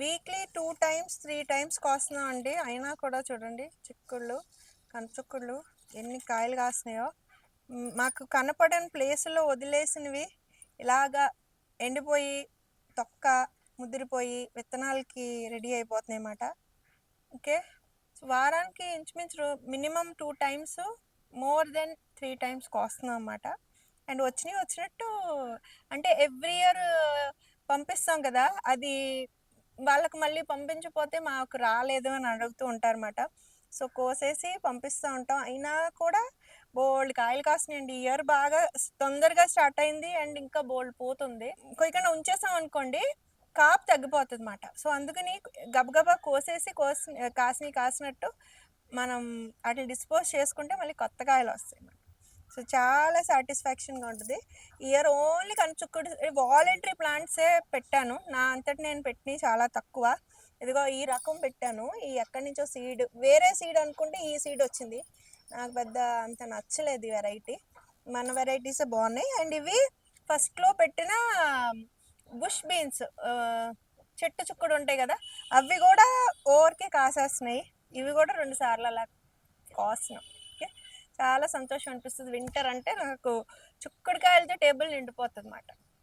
Weekly two times three times కోస్తున్నాం అండి. అయినా కూడా చూడండి చిక్కుళ్ళు కంచుక్కుళ్ళు ఎన్ని కాయలు కాస్తున్నాయో. మాకు కనపడని ప్లేసులో వదిలేసినవి ఇలాగా ఎండిపోయి తొక్క ముదిరిపోయి విత్తనాలకి రెడీ అయిపోతున్నాయి అన్నమాట. ఓకే? వారానికి ఇంచుమించు minimum two times more than three times కోస్తున్నాం అన్నమాట. అండ్ వచ్చినవి వచ్చినట్టు అంటే ఎవ్రీ ఇయర్ పంపిస్తాం కదా అది వాళ్ళకి మళ్ళీ పంపించకపోతే మాకు రాలేదు అని అడుగుతూ ఉంటారన్నమాట. సో కోసేసి పంపిస్తూ ఉంటాం. అయినా కూడా బోల్డ్ కాయలు కాస్తున్నాయండి ఇయర్ బాగా తొందరగా స్టార్ట్ అయింది అండ్ ఇంకా బోల్డ్ పోతుంది. ఇంకొకైనా ఉంచేసాం అనుకోండి కాపు తగ్గిపోతుంది అనమాట సో అందుకని గబగబా కోసేసి కోసి కాసిన కాసినట్టు మనం వాటిని డిస్పోజ్ చేసుకుంటే మళ్ళీ కొత్త కాయలు వస్తాయి అన్నమాట. సో చాలా సాటిస్ఫాక్షన్గా ఉంటుంది. ఇయర్ ఓన్లీ కనుచుక్కుడు వాలంటరీ ప్లాంట్సే పెట్టాను. నా అంతటి నేను పెట్టినవి చాలా తక్కువ. ఇదిగో ఈ రకం పెట్టాను. ఈ ఎక్కడి నుంచో సీడ్ వేరే సీడ్ అనుకుంటే ఈ సీడ్ వచ్చింది. నాకు పెద్ద అంత నచ్చలేదు ఈ వెరైటీ మన వెరైటీసే బాగున్నాయి. అండ్ ఇవి ఫస్ట్లో పెట్టిన బుష్ బీన్స్ చెట్టు చుక్కుడు ఉంటాయి కదా అవి కూడా ఓవర్కే కాసేస్తున్నాయి. ఇవి కూడా రెండు సార్లు అలా కాసినాం చాలా సంతోషం అనిపిస్తుంది. వింటర్ అంటే నాకు చుక్కడికాయలతో టేబుల్ నిండిపోతుంది అన్నమాట